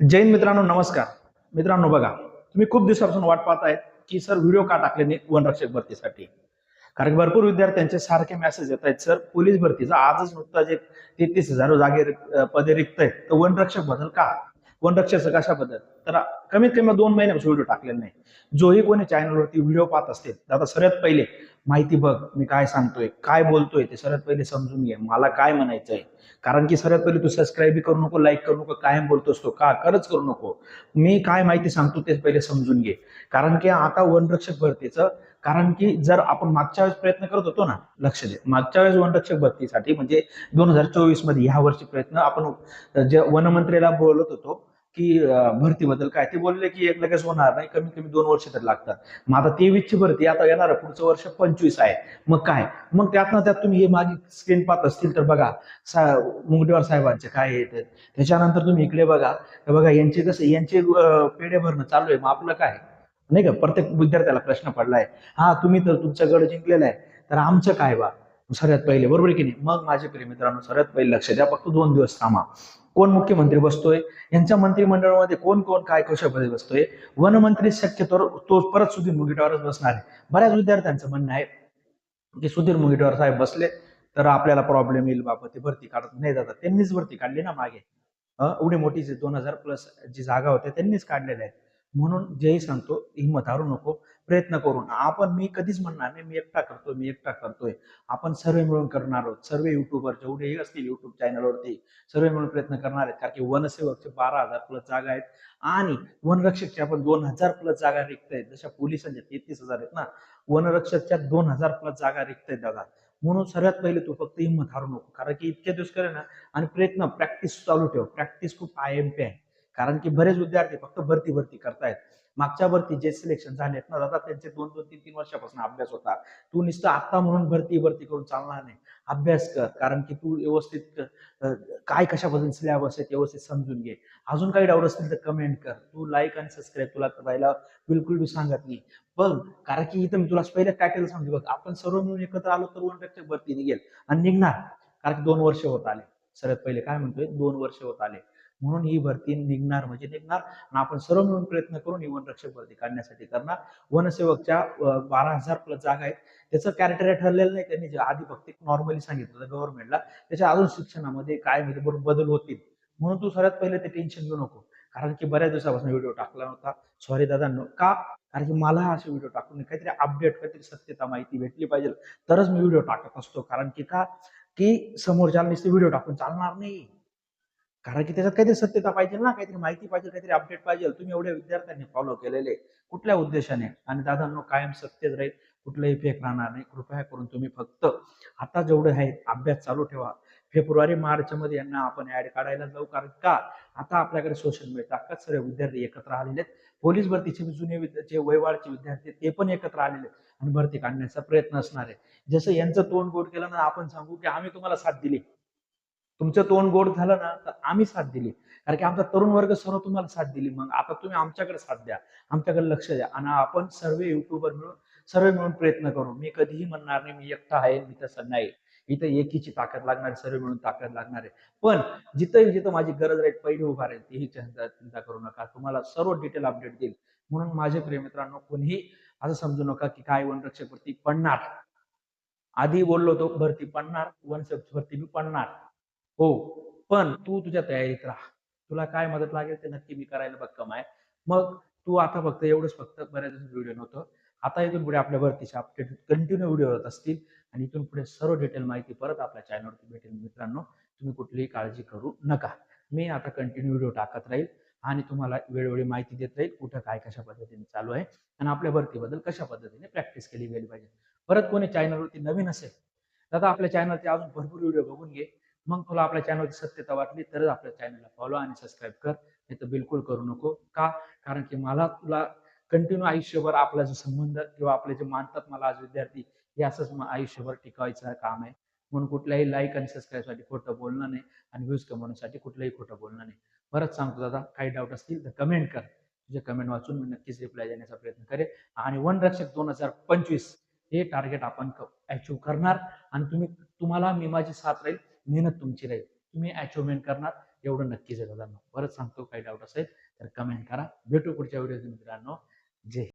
जैन मित्रांनो नमस्कार. मित्रांनो बघा तुम्ही खूप दिवसापासून वाट पाहतायत की सर व्हिडिओ का टाकले नाही वनरक्षक भरतीसाठी? कारण की भरपूर विद्यार्थ्यांचे सारखे मेसेज येत आहेत सर पोलीस भरतीचा आजच नुकताच जे तेहतीस हजार जागे पदे रिक्त आहेत. तर वनरक्षक बदल का? वनरक्षक कशाबद्दल? तर कमीत कमी दोन महिन्यापासून व्हिडिओ टाकलेला नाही. जोही कोणी चॅनलवरती व्हिडिओ पाहत असतील तर आता सर्वात पहिले माहिती बघ मी काय सांगतोय काय बोलतोय ते सर्वात पहिले समजून घे. मला काय म्हणायचंय? कारण की सर्वात पहिले तू सबस्क्राईब करू नको लाईक करू नको कायम बोलतोस तो. का? खरंच करू नको. मी काय माहिती सांगतो ते पहिले समजून घे. कारण की आता वनरक्षक भरतीचं कारण की जर आपण मागच्या वेळेस प्रयत्न करत होतो ना लक्ष दे. मागच्या वेळेस वनरक्षक भरतीसाठी म्हणजे दोन हजार चोवीसमध्ये ह्या वर्षी प्रयत्न आपण जे वनमंत्रीला बोलत होतो की भरतीबद्दल काय? ते बोलले की एक लगेच होणार नाही कमीत कमी दोन वर्ष तरी लागतात. मग आता तेवीसची भरती आता येणार पुढचं वर्ष पंचवीस आहे. मग काय? मग त्यातनं त्यात तुम्ही हे मागे स्क्रीन पाहत असतील तर बघा सा मुंगडेवार साहेबांचे काय येत त्याच्यानंतर तुम्ही इकडे बघा. बघा यांचे कसं यांचे पेढे भरणं चालू आहे. मग आपलं काय? नाही का? प्रत्येक विद्यार्थ्याला प्रश्न पडलाय. हा तुम्ही तर तुमचा गड जिंकलेला आहे. तर आमचं काय बा? सर्वात पहिले बरोबर की नाही? मग माझे प्रिय मित्रांनो सर्वात पहिले लक्ष द्या. फक्त दोन दिवस थांबा. कोण मुख्यमंत्री बसतोय? यांच्या मंत्रिमंडळामध्ये कोण कोण काय कशामध्ये बसतोय? वनमंत्री शक्यतो तो परत सुधीर मुगीटवारच बसणार आहे. बऱ्याच विद्यार्थ्यांचं म्हणणं आहे की सुधीर मुगीटवार साहेब बसले तर आपल्याला प्रॉब्लेम येईल बाबा ते भरती काढत नाही जातात. त्यांनीच भरती काढली ना मागे. एवढी मोठी जी दोन हजार प्लस जी जागा होत्या त्यांनीच काढलेल्या आहेत. म्हणून जेही सांगतो हिंमत हारू नको. प्रयत्न करून. आपण मी कधीच म्हणणार नाही मी एकटा करतोय मी एकटा करतोय. आपण सर्व मिळून करणार आहोत. सर्व युट्यूबवर जेवढेही असतील युट्यूब चॅनलवरती सर्व मिळून प्रयत्न करणार आहेत. कारण की वनसेवकचे बारा हजार प्लस जागा आहेत. आणि वनरक्षकच्या पण दोन हजार प्लस जागा रिक्त आहेत जशा पोलिसांच्या तेहतीस हजार आहेत ना? वनरक्षकच्या दोन हजार प्लस जागा रिक्त आहेत दादा. म्हणून सर्वात पहिले तू फक्त हिंमत हारू नको. कारण की इतके दिवस करे ना? आणि प्रयत्न प्रॅक्टिस चालू ठेव. प्रॅक्टिस खूप आय एम पी आहे. कारण की बरेच विद्यार्थी फक्त भरती भरती करतायत. मागच्या भरती जे सिलेक्शन झालेत ना दादा त्यांचे दोन दोन तीन तीन वर्षापासून अभ्यास होता तू नुसतं आता म्हणून भरती भरती करून चालणार नाही. अभ्यास कर कारण की तू व्यवस्थित काय कशापासून सिलेबस आहे व्यवस्थित समजून घे. अजून काही डाऊट असतील तर कमेंट कर. तू लाईक आणि सबस्क्राईब तुला करायला बिलकुल बी सांगत नाही. बघ कारण की इथं मी तुला पहिले टायटल सांगते. बघ आपण सर्व मिळून एकत्र आलो तर वन रक्षक भरती निघेल. आणि निघणार कारण की दोन वर्ष होत आले. सर्वात पहिले काय म्हणतोय? दोन वर्ष होत आले. म्हणून ही भरती निघणार म्हणजे निघणार आणि आपण सर्व मिळून प्रयत्न करून ही वनरक्षक भरती काढण्यासाठी करणार. वनसेवकच्या बारा हजार प्लस जागा आहेत. त्याचं कॅरेक्टर ठरलेलं नाही. त्यांनी जे आधी फक्त नॉर्मली सांगितलं गव्हर्नमेंटला त्याच्या अजून शिक्षणामध्ये काय म्हणजे बरोबर बदल होतील. म्हणून तू सर्वात पहिले ते टेन्शन घेऊ नको. कारण की बऱ्याच दिवसापासून व्हिडिओ टाकला नव्हता. सॉरी दादा न का? कारण की मला असे व्हिडिओ टाकून काहीतरी अपडेट काहीतरी सत्यता माहिती भेटली पाहिजे. तरच मी व्हिडिओ टाकत असतो. कारण की का? की समोरच्या नुसते व्हिडिओ टाकून चालणार नाही. कारण की त्याच्यात काहीतरी सत्यता पाहिजे ना काहीतरी माहिती पाहिजे काहीतरी अपडेट पाहिजे. तुम्ही एवढ्या विद्यार्थ्यांनी फॉलो केलेले कुठल्या उद्देशाने? आणि दादांनो कायम सत्यच राहील कुठलाही फेक राहणार नाही. कृपया करून तुम्ही फक्त आता जेवढे आहेत अभ्यास चालू ठेवा. फेब्रुवारी मार्च मध्ये यांना आपण ऍड काढायला जाऊ. कारण का? आता आपल्याकडे सोशल मीडिया का सर्व विद्यार्थी एकत्र आलेले आहेत. पोलीस भरतीचे जुने जे वयवाळचे विद्यार्थी आहेत, ते पण एकत्र आलेले आहेत. आणि भरती काढण्याचा प्रयत्न असणार आहे. जसं यांचं तोंड गोड केलं ना आपण सांगू की आम्ही तुम्हाला साथ दिली. तुमचं तोंड गोड झालं ना तर आम्ही साथ दिली. कारण की आमचा तरुण वर्ग सर्व तुम्हाला साथ दिली. मग आता तुम्ही आमच्याकडे साथ द्या. आमच्याकडे लक्ष द्या. आणि आपण सर्व युट्यूबर मिळून सर्व मिळून प्रयत्न करू. मी कधीही म्हणणार नाही मी एकटा आहे मी तसं नाही. इथं एकीची ताकद लागणार सर्व मिळून ताकद लागणार आहे. पण जिथं जिथं माझी गरज राहील पहिली उभा राहील तीही चिंता चिंता करू नका. तुम्हाला सर्व डिटेल अपडेट देईल. म्हणून माझे प्रेमित्रांनो कोणीही असं समजू नका की काय वनरक्षक भरती पडणार. आधी बोललो तो भरती पडणार. वनरक्षक भरती बी पडणार. हो. पण तू तुझ्या तयारीत राहा. तुला काय मदत लागेल ते नक्की मी करायला भक्कम आहे. मग तू आता फक्त एवढंच फक्त बऱ्याच व्हिडिओ नव्हतं. आता इथून पुढे आपल्या भरतीचे अपडेट कंटिन्यू व्हिडिओ होत असतील आणि इथून पुढे सर्व डिटेल माहिती परत आपल्या चॅनलवरती भेटेल मित्रांनो. तुम्ही कुठलीही काळजी करू नका. मी आता कंटिन्यू व्हिडिओ टाकत राहील आणि तुम्हाला वेळोवेळी माहिती देत राहील कुठं काय कशा पद्धतीने चालू आहे आणि आपल्या भरतीबद्दल कशा पद्धतीने प्रॅक्टिस केली गेली पाहिजे. परत कोणी चॅनलवरती नवीन असेल तर आपल्या चॅनलचे अजून भरपूर व्हिडिओ बघून घे. मग तुला आपल्या चॅनलची सत्यता वाटली तरच आपल्या चॅनलला फॉलो आणि सबस्क्राईब कर. हे तर बिलकुल करू नको. का? कारण की मला तुला कंटिन्यू आयुष्यभर आपला जो संबंध किंवा आपले जे मानतात मला आज विद्यार्थी हे असंच आयुष्यभर टिकवायचं काम आहे. म्हणून कुठल्याही लाईक आणि सबस्क्राईबसाठी खोटं बोलणं नाही आणि व्ह्यूज कमवण्यासाठी कुठलंही खोटं बोलणं नाही. परत सांगतो दादा काही डाऊट असतील तर कमेंट कर. तुझे कमेंट वाचून मी नक्कीच रिप्लाय देण्याचा प्रयत्न करेन. आणि वन रक्षक दोन हजार पंचवीस हे टार्गेट आपण अचीव करणार. आणि तुम्ही तुम्हाला मी माझी साथ राहील. मेहनत तुमची राहील. तुम्ही अचिव्हमेंट करणार एवढं नक्कीच आहे मित्रांनो परत सांगतो काही डाऊट असेल तर कमेंट करा. भेटू पुढच्या व्हिडिओ मित्रांनो. जय